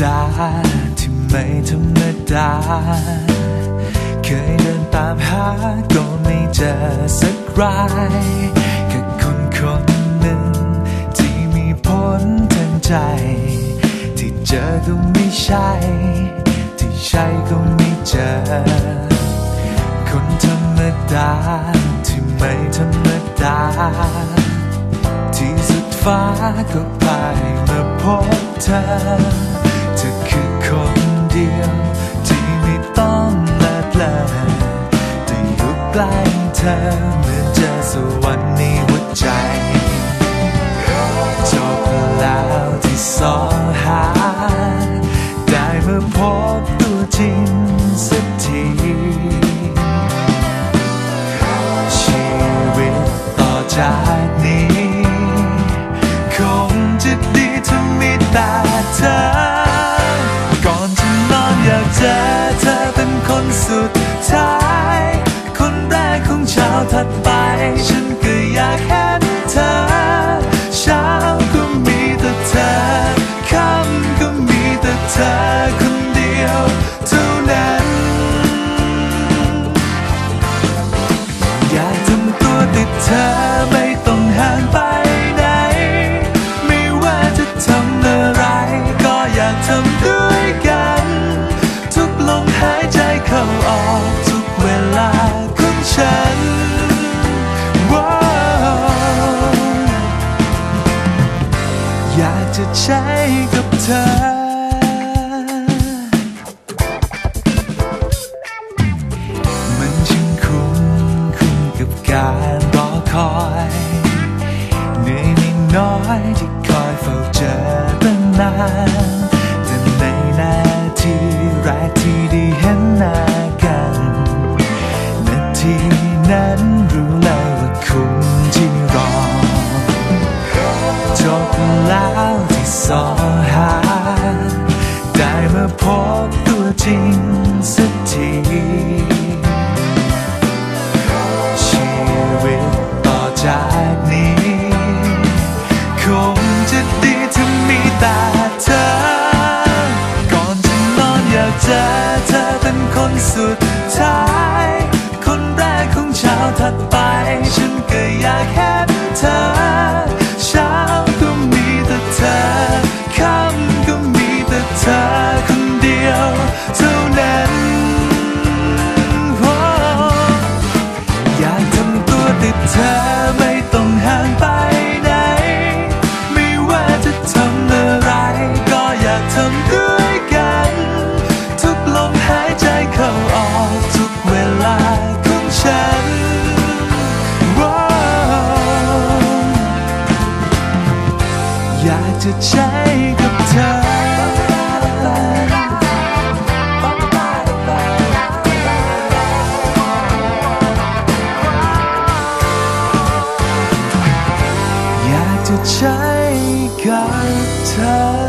ดาที่ไม่ธรรมดา เคยเดินตามหาก็ไม่เจอสักรายแค่คนคนหนึ่ง ที่มีผลทางใจ ที่เจอก็ไม่ใช่ ที่ใช่ก็ไม่เจอ คนธรรมดา ที่ไม่ธรรมดา ที่สุดฟ้าก็พายมาพบเธอ สวรรค์ในหัวใจจบแล้วที่สองหา ได้มาพบตัวจริงสักทีชีวิตต่อจากนี้ คงจะดีถ้ามีแต่เธอ ก่อนจะนอนอยากเจอเธอเป็นคนสุดท้าย คนแรกของเช้าถัดไป ฉันก็ ใช้กับเธอมันช่างคุ้มคุ้มกับการรอคอยเหนื่อยนิดน้อยที่คอยเฝ้าเจอตั้งนาน มาพบตัวจริงสักทีชีวิตต่อจากนี้ คงจะดีถ้ามีแต่เธอ ก่อนจะนอนอยากเจอเธอเป็นคนสุดท้าย คนแรกของเช้าถัดไป เธอไม่ต้องห่างไปไหน ไม่ว่าจะทำอะไร ก็อยากทำด้วยกัน ทุกลมหายใจเข้าออกทุกเวลาของฉันอยากจะใช้กับเธอ ที่ใช้กายเธอ